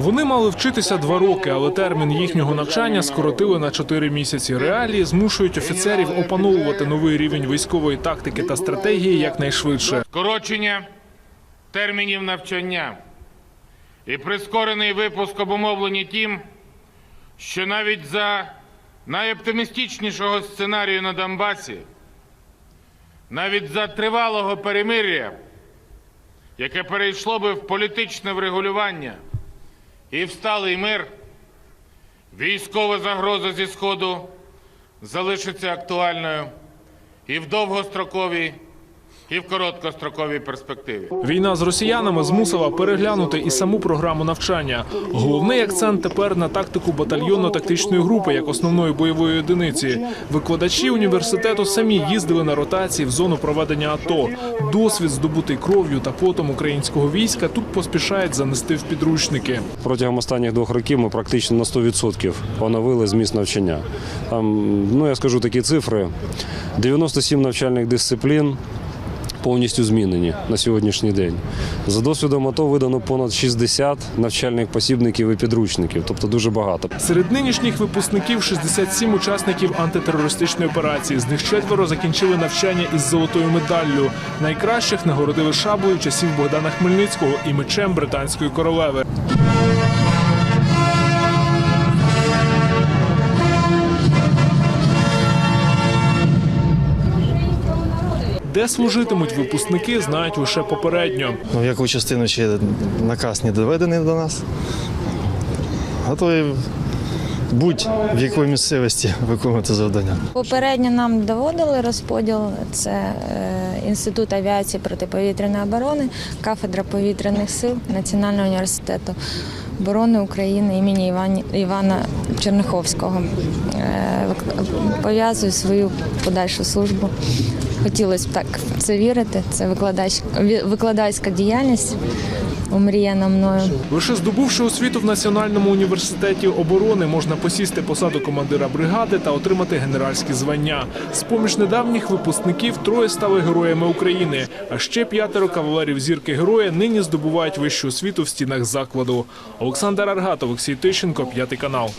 Вони мали вчитися два роки, але термін їхнього навчання скоротили на чотири місяці. Реалії змушують офіцерів опановувати новий рівень військової тактики та стратегії якнайшвидше. скорочення термінів навчання і прискорений випуск обумовлені тим, що навіть за найоптимістичнішого сценарію на Донбасі, навіть за тривалого перемир'я, яке перейшло би в політичне врегулювання і всталий мир, військова загроза зі Сходу залишиться актуальною і в довгостроковій, і в короткостроковій перспективі. Війна з росіянами змусила переглянути і саму програму навчання. Головний акцент тепер на тактику батальйонно-тактичної групи як основної бойової одиниці. Викладачі університету самі їздили на ротації в зону проведення АТО. Досвід, здобутий кров'ю та потом українського війська, тут поспішають занести в підручники. Протягом останніх двох років ми практично на 100% оновили зміст навчання. Там, ну я скажу такі цифри: 97 навчальних дисциплін. Повністю змінені на сьогоднішній день. За досвідом АТО видано понад 60 навчальних посібників і підручників, тобто дуже багато. Серед нинішніх випускників 67 учасників антитерористичної операції. З них четверо закінчили навчання із золотою медаллю. Найкращих нагородили шаблею часів Богдана Хмельницького і мечем британської королеви. Де служитимуть випускники, знають лише попередньо. Ну, в яку частину ще наказ не доведений до нас. Готові будь-в якій місцевості виконувати завдання. Попередньо нам доводили розподіл. Це е, інститут авіації протиповітряної оборони, кафедра повітряних сил Національного університету оборони України імені Івана Черняховського. Е, Пов'язую свою подальшу службу. Хотілося б так це вірити. Це викладач, викладацька діяльність омріяна мною. Лише здобувши освіту в Національному університеті оборони, можна посісти посаду командира бригади та отримати генеральські звання. З поміж недавніх випускників троє стали героями України. А ще п'ятеро кавалерів зірки героя нині здобувають вищу освіту в стінах закладу. Олександр Аргат, Олексій Тищенко, п'ятий канал.